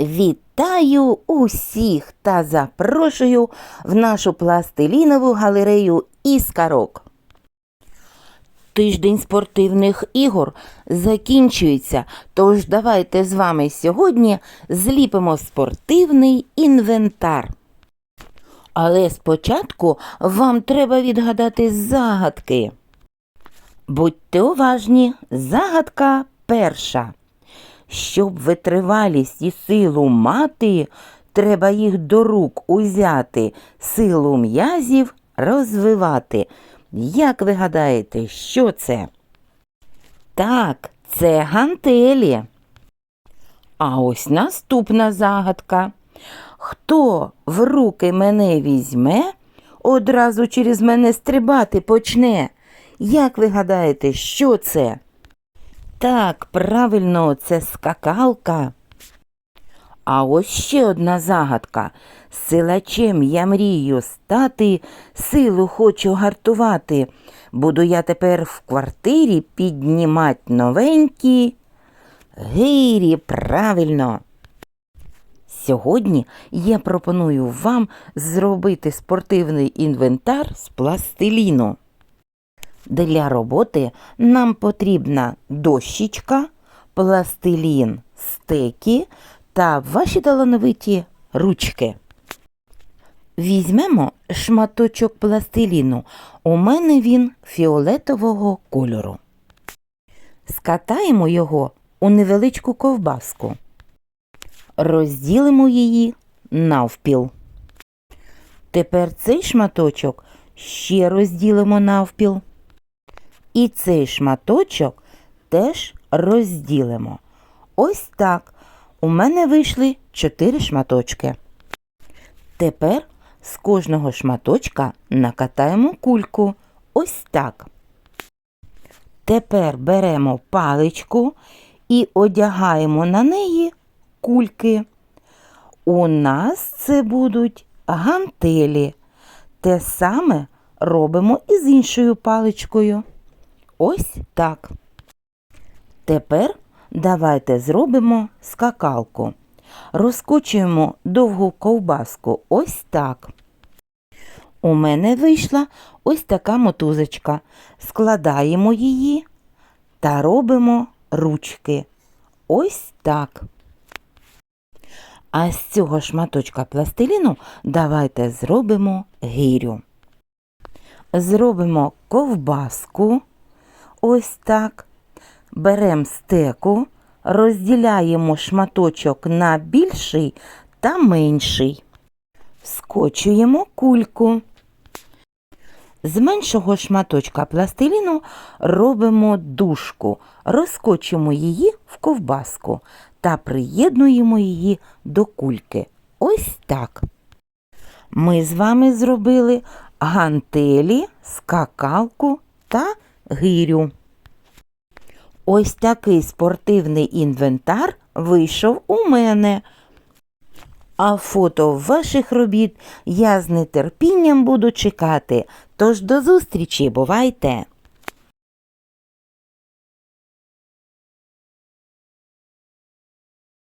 Вітаю усіх та запрошую в нашу пластилінову галерею іскарок. Тиждень спортивних ігор закінчується, тож давайте з вами сьогодні зліпимо спортивний інвентар. Але спочатку вам треба відгадати загадки. Будьте уважні, загадка перша. Щоб витривалість і силу мати, треба їх до рук узяти, силу м'язів розвивати. Як ви гадаєте, що це? Так, це гантелі. А ось наступна загадка. Хто в руки мене візьме, одразу через мене стрибати почне. Як ви гадаєте, що це? Так, правильно, це скакалка. А ось ще одна загадка. Силачем я мрію стати, силу хочу гартувати. Буду я тепер в квартирі піднімать новенькі. Гирі, правильно. Сьогодні я пропоную вам зробити спортивний інвентар з пластиліну. Для роботи нам потрібна дощечка, пластилін, стеки та ваші талановиті ручки. Візьмемо шматочок пластиліну. У мене він фіолетового кольору. Скатаємо його у невеличку ковбаску. Розділимо її навпіл. Тепер цей шматочок ще розділимо навпіл. І цей шматочок теж розділимо. Ось так. У мене вийшли чотири шматочки. Тепер з кожного шматочка накатаємо кульку. Ось так. Тепер беремо паличку і одягаємо на неї кульки. У нас це будуть гантелі. Те саме робимо і з іншою паличкою. Ось так. Тепер давайте зробимо скакалку. Розкочуємо довгу ковбаску ось так. У мене вийшла ось така мотузочка. Складаємо її та робимо ручки. Ось так. А з цього шматочка пластиліну давайте зробимо гирю. Зробимо ковбаску. Ось так. Беремо стеку, розділяємо шматочок на більший та менший. Скочуємо кульку. З меншого шматочка пластиліну робимо дужку, розкочуємо її в ковбаску та приєднуємо її до кульки. Ось так. Ми з вами зробили гантелі, скакалку та гирю. Ось такий спортивний інвентар вийшов у мене. А фото ваших робіт я з нетерпінням буду чекати. Тож до зустрічі, бувайте!